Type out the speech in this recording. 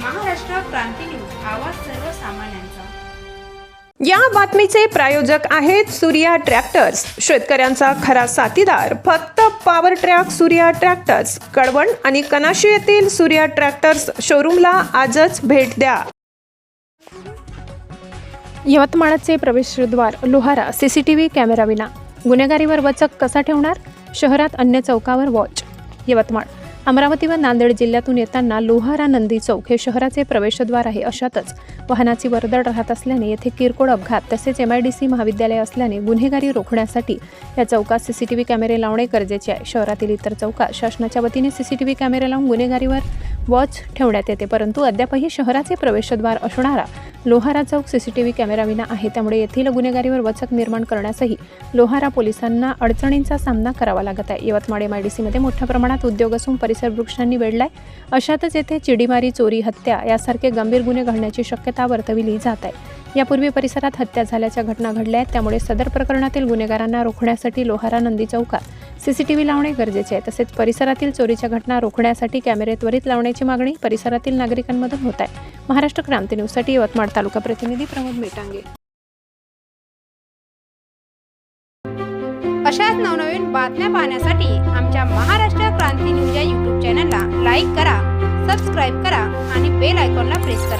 क्रांती news आवाज सर्वसामान्यांचा. या बातमीचे प्रायोजक आहेत सूर्या ट्रॅक्टर्स. शेतकऱ्यांचा खरा साथीदार फक्त power track Surya tractors. Kalwan आणि कनाशी येथील सूर्या ट्रॅक्टर्स शोरूमला आजच भेट द्या. यवतमाळचे प्रवेशद्वार लोहारा सीसीटीव्ही कॅमेराविना गुन्हेगारीवर वचक कसा ठेवणार? शहरात अन्य चौकावर वॉच यवतमाळ. अमरावती व नांदेड जिल्ह्यातून येताना लोहारा नंदी चौक हे शहराचे प्रवेशद्वार आहे अशातच वाहनाची वर्दळ राहत असल्याने येथे किरकोळ अपघात तसेच एम आय डी सी महाविद्यालय असल्याने गुन्हेगारी रोखण्यासाठी या चौकात सीसीटीव्ही कॅमेरे लावणे गरजेचे आहे. शहरातील इतर चौकात शासनाच्या वतीने सीसीटीव्ही कॅमेरे लावून गुन्हेगारीवर वॉच ठेवण्यात येते परंतु अद्यापही शहराचे प्रवेशद्वार असणारा लोहारा चौक सीसीटीव्ही कॅमेराविना आहे. त्यामुळे येथील गुन्हेगारीवर वचक निर्माण करण्यासही लोहारा पोलिसांना अडचणींचा सामना करावा लागत आहे. यवतमाळ एम आय डी सीमध्ये मोठ्या प्रमाणात उद्योग असून परिसर वृक्षांनी वेढलाय. अशातच येथे चिडीमारी चोरी हत्या यासारखे गंभीर गुन्हे घडण्याची शक्यता वर्तविली जात आहे. यापूर्वी परिसरात हत्या झाल्याच्या घटना घडल्या आहेत. त्यामुळे सदर प्रकरणातील गुन्हेगारांना रोखण्यासाठी लोहारा नंदी चौकात सी सी टी व्ही लावणे गरजेचे आहे. तसेच परिसरातील चोरीच्या घटना रोखण्यासाठी कॅमेरे त्वरित लावण्याची मागणी परिसरातील नागरिकांमधून होत आहे. महाराष्ट्र क्रांती न्यूजसाठी यवतमाळ तालुका प्रतिनिधी प्रमोद मेटांगे. अशाच नवनवीन बातम्या पाहण्यासाठी आमच्या महाराष्ट्र क्रांती न्यूज या यूट्यूब चॅनलला लाईक करा सबस्क्राईब करा आणि बेल आयकॉनला प्रेस करा.